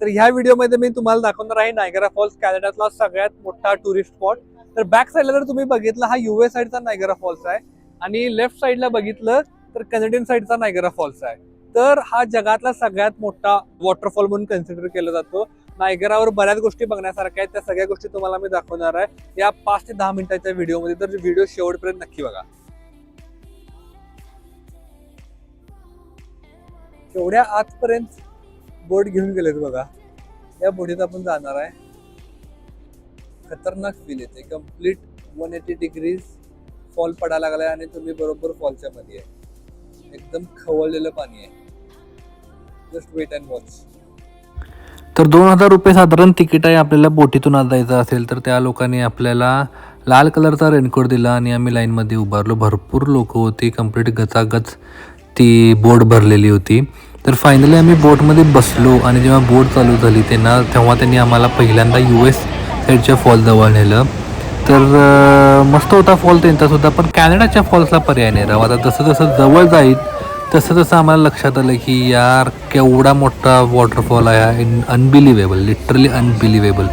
तर ह्या व्हिडिओमध्ये मी तुम्हाला दाखवणार आहे नायगरा फॉल्स कॅनडातला सगळ्यात मोठा टुरिस्ट स्पॉट तर बॅक साईडला जर तुम्ही बघितलं हा युए साईडचा नायगरा फॉल्स आहे. आणि लेफ्ट साईडला बघितलं तर कॅनेडियन साईडचा नायगरा फॉल्स आहे. तर हा जगातला सगळ्यात मोठा वॉटरफॉल म्हणून कन्सिडर केला जातो. नायगरावर बऱ्याच गोष्टी बघण्यासारख्या आहेत. त्या सगळ्या गोष्टी तुम्हाला मी दाखवणार आहे. या पाच ते दहा मिनिटाच्या व्हिडिओमध्ये तर व्हिडिओ शेवटपर्यंत नक्की बघा. एवढ्या आजपर्यंत बोट घेऊन गेलेत बघा. या बोटीत आपण जाणार आहे. खतरनाक फील येते. Complete one eighty degrees fall पडायला लागला आहे आणि तुम्ही बरोबर फॉलच्या मध्ये आहे. एकदम खवळलेलं पाणी आहे. जस्ट वेट अँड वॉच तर दोन हजार रुपये साधारण तिकीट आहे आपल्याला बोटीतून आज जायचं असेल तर त्या लोकांनी आपल्याला लाल कलरचा रेनकोट दिला आणि आम्ही लाईनमध्ये उभारलो. भरपूर लोक होती. कंप्लीट गचागच ती बोट भरलेली होती. तर फायनली आम्ही बोटमध्ये बसलो आणि जेव्हा बोट चालू झाली त्यांना तेव्हा त्यांनी आम्हाला पहिल्यांदा यू एस साईडच्या फॉल जवळ नेलं. तर मस्त होता फॉल त्यांचासुद्धा पण कॅनडाच्या फॉल्सला पर्याय नाही राव. आता जसं जसं जवळ जाईल तसं तसं आम्हाला लक्षात आलं की यार केवढा मोठा वॉटरफॉल आहे. इन अनबिलिव्हेबल लिटरली अनबिलिव्हेबल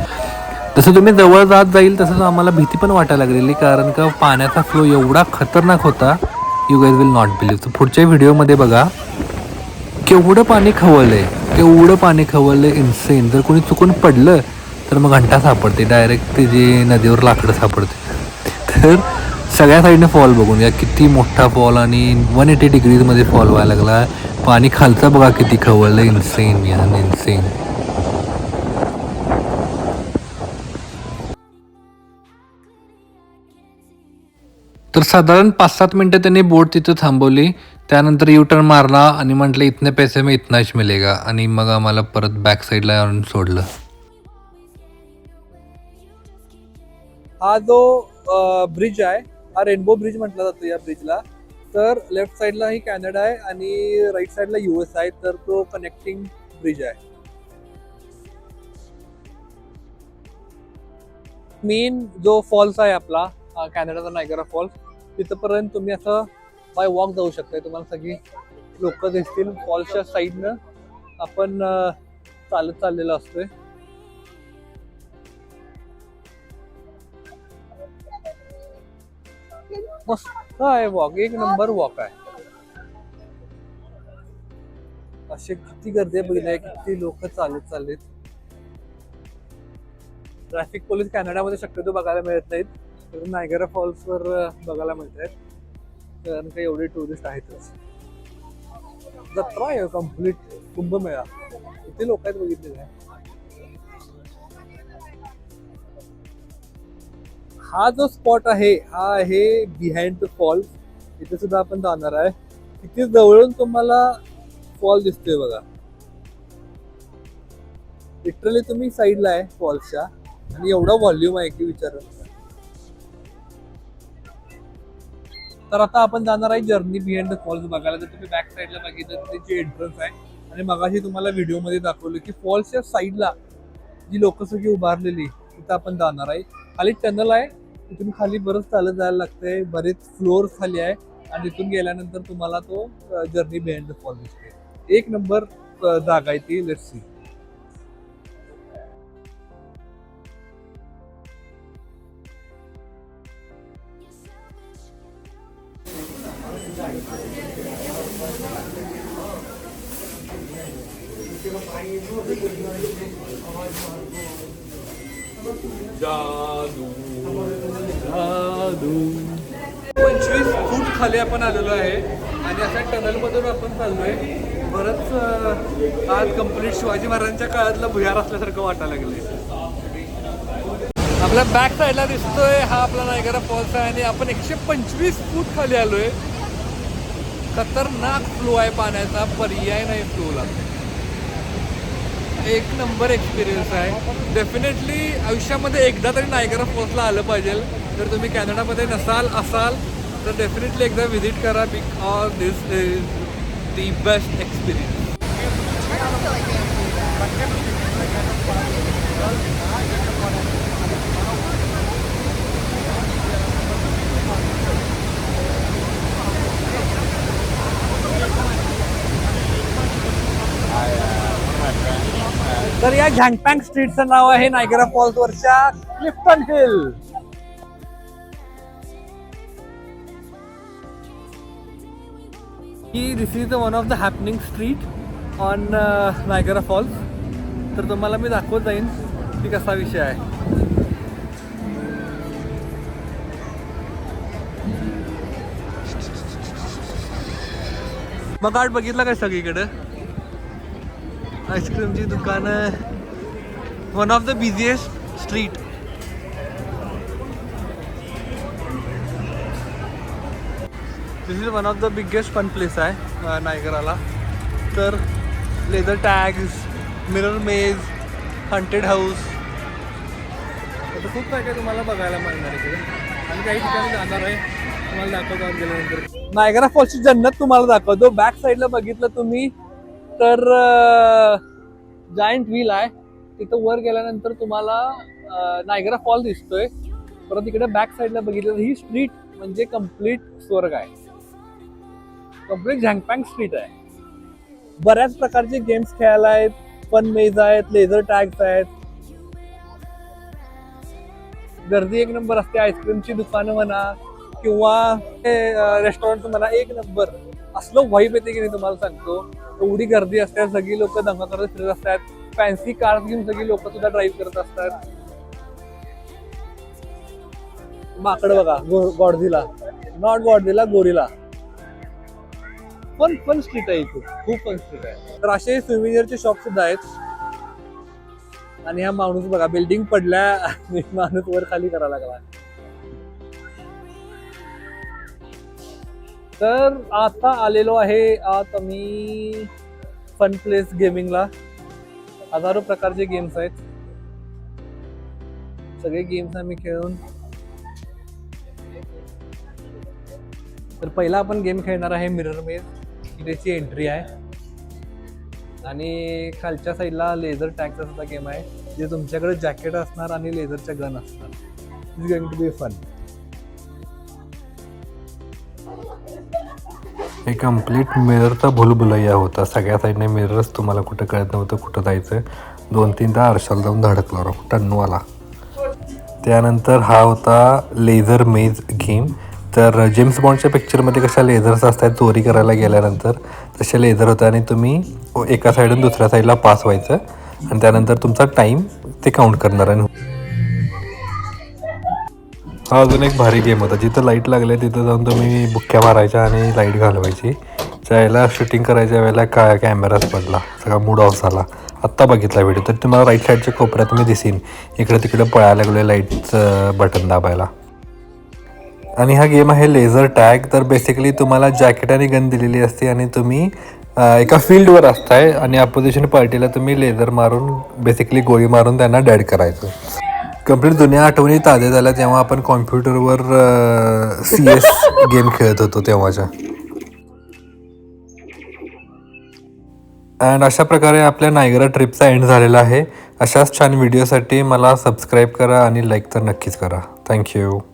जसं तुम्ही जवळ जात जाईल तसं आम्हाला भीती पण वाटायला लागलेली कारण का पाण्याचा फ्लो एवढा खतरनाक होता. You guys will not believe तर पुढच्या व्हिडिओमध्ये बघा. केवढं पाणी खवळलंय? केवढं पाणी खवळलंय? इन्सेन जर कोणी चुकून पडलं तर मग घंटा सापडते. डायरेक्ट ते जे नदीवर लाकडं सापडते. तर सगळ्या साईडने फॉल बघून घ्या. किती मोठा फॉल आणि वन एटी डिग्रीजमध्ये फॉल व्हायला लागला. पाणी खालचं बघा किती खवळलं इन्सेन या इन्सेन तर साधारण पाच सात मिनटं त्यांनी बोट तिथं थांबवली. त्यानंतर यू टर्न मारला आणि म्हटलं इतने पैसे मी इतनाच मिलेगा. आणि मग आम्हाला परत बॅक साईडला आणून सोडलं. हा जो ब्रिज आहे हा रेनबो ब्रिज म्हटला जातो या ब्रिजला तर लेफ्ट साईडला ही कॅनडा आहे आणि राईट साईडला युएस आहे तर तो कनेक्टिंग ब्रिज आहे. मेन जो फॉल्स आहे आपला कॅनडाचा नायगरा फॉल्स तिथपर्यंत तुम्ही असं बाय वॉक जाऊ शकताय. तुम्हाला सगळी लोक दिसतील. फॉल्सच्या साईडनं आपण चालत चाललेलो असतोय. मस्त आहे वॉक. एक नंबर वॉक आहे. असे किती गर्दी आहे किती लोक चालत चाललेत. ट्रॅफिक पोलीस कॅनडामध्ये शक्यतो बघायला मिळत नाहीत. तर नायगरा फॉल्स वर बघायला मिळत आहेत कारण काही एवढे टुरिस्ट आहेतच. जत्रा आहे कंप्लीट कुंभमेळा. किती लोक आहेत बघितलेले? हा जो स्पॉट आहे हा आहे बिहाइंड द फॉल्स इथे सुद्धा आपण जाणार आहे. किती जवळून तुम्हाला फॉल दिसतोय बघा. लिटरली तुम्ही साईडला आहे फॉल्सच्या आणि एवढा व्हॉल्यूम आहे की विचार तर आता आपण जाणार आहे जर्नी बिहाइंड द फॉल्स बघायला. जर तुम्ही बॅक साईडला बघितलं तर त्याची एंट्रन्स आहे आणि मगाशी तुम्हाला व्हिडिओमध्ये दाखवलं की फॉल्सच्या साईडला जी लोकसंख्या उभारलेली तिथं आपण जाणार आहे. खाली टनल आहे तिथून खाली बरंच चालत जायला लागतंय. बरेच फ्लोअर खाली आहे आणि तिथून गेल्यानंतर तुम्हाला तो जर्नी बिहाइंड द फॉल दिसते एक नंबर जागा आहे ती लेट्स सी पंचवीस फूट खाली आपण आलेलो आहे आणि अशा टनलमधून आपण चाललोय. बरंच आज कंप्लीट शिवाजी महाराजांच्या काळातलं भुयार असल्यासारखं वाटायला लागले आपल्या बॅक साईडला दिसतोय हा आपला नायगरा फॉल्स आहे आणि आपण एकशे पंचवीस फूट खाली आलोय. खतरनाक फ्लो आहे पाण्याचा पर्याय नाही फ्लोला एक नंबर एक्सपिरियन्स आहे. डेफिनेटली आयुष्यामध्ये एकदा तरी नायगरा फॉल्सला आलं पाहिजे. जर तुम्ही कॅनडामध्ये नसाल असाल तर डेफिनेटली एकदा व्हिजिट करा because this is the best experience तर या झँगपँग स्ट्रीटचं नाव आहे नायगरा फॉल्स वरच्या क्लिफ्टन हिल. की this is the one of the happening street on Niagara Falls. तर तुम्हाला मी दाखवत जाईन की कसा विषय आहे. मग आठ बघितलं काय सगळीकडं? आईस्क्रीमची दुकानं. One of the busiest street this is one of the biggest fun place आहे नायगराला. तर leather tags mirror maze haunted house आता खूप काय काय तुम्हाला बघायला मिळणार आहे आणि काही ठिकाणी जाणार आहे. तुम्हाला दाखवतो गेल्यानंतर. नायगरा फॉल्सची जन्नत तुम्हाला दाखवतो. बॅक साईडला बघितलं तुम्ही तर जायंट व्हील आहे तिथं वर गेल्यानंतर तुम्हाला नायगरा फॉल दिसतोय. परत इकडे बॅक साईडला बघितलं तर ही स्ट्रीट म्हणजे कंप्लीट स्वर्ग आहे. कंप्लीट झँगपँग स्ट्रीट आहे. बऱ्याच प्रकारचे गेम्स खेळायला आहेत फन मेज आहेत लेझर टॅग्स आहेत. गर्दी एक नंबर असते आईस्क्रीमची दुकानं म्हणा किंवा रेस्टॉरंट म्हणा एक नंबर असलं वाईब येते की मी तुम्हाला सांगतो. एवढी गर्दी असते सगळी लोक दंगा करत फिरत असतात. फॅन्सी कार घेऊन सगळी लोक सुद्धा ड्राईव्ह करत असतात. माकड बघा गॉडझिला. नॉट गॉडझिला गोरीला. पण पण स्ट्रीट आहे इथे. खूप पण स्ट्रीट आहे. तर असे सुविनियरचे शॉप सुद्धा आहेत. आणि हा माणूस बघा बिल्डिंग पडल्या आणि माणूस वर खाली करायला लागला. तर आता आलेलो आहे आता मी फन प्लेस गेमिंगला हजारो प्रकारचे गेम्स आहेत. सगळे गेम्स आम्ही खेळून. तर पहिला आपण गेम खेळणार आहे मिरर मेज त्याची एंट्री आहे. आणि खालच्या साईडला लेझर टॅगचा सुद्धा गेम आहे. जे तुमच्याकडे जॅकेट असणार आणि लेझरच्या गन असणार. Is going to be fun हे कंप्लीट मिररचा भुलभुलैया होता. सगळ्या साईडने मिररच तुम्हाला कुठं कळत नव्हतं कुठं जायचं. दोन तीनदा आरशाला जाऊन धडकलो टन्नू टन्नूवाला त्यानंतर हा होता लेझर मेज गेम तर जेम्स बॉन्डच्या पिक्चरमध्ये कशा लेझर्स असतात चोरी करायला गेल्यानंतर तसे लेझर होतं आणि तुम्ही एका साईडून दुसऱ्या साईडला पास व्हायचं. आणि त्यानंतर तुमचा टाईम ते काउंट करणार आणि हा अजून एक भारी गेम होता. जिथं लाइट लागले तिथं जाऊन तुम्ही बुक्क्या मारायच्या आणि लाइट घालवायची. त्यावेळेला शूटिंग करायच्या वेळेला काय कॅमेराच पडला सगळा मूड ऑफ झाला. आत्ता बघितला व्हिडिओ तर तुम्हाला राईट साईडच्या कोपऱ्यात मी दिसेन. इकडं तिकडं पळायला लागले लाईटचं बटन दाबायला. आणि हा गेम आहे लेझर टॅग तर बेसिकली तुम्हाला जॅकेट आणि गन दिलेली असते आणि तुम्ही एका फील्डवर असताय आणि अपोजिशन पार्टीला तुम्ही लेझर मारून बेसिकली गोळी मारून त्यांना डॅड करायचं. कंप्लीट जुन्या आठवणी ताज्या झाल्या तेव्हा आपण कॉम्प्युटरवर सी एस गेम खेळत होतो तेव्हाच्या. अँड अशा प्रकारे आपल्या नायगरा ट्रिपचा एंड झालेला आहे. अशाच छान व्हिडिओसाठी मला सबस्क्राईब करा आणि लाईक तर नक्कीच करा. थँक्यू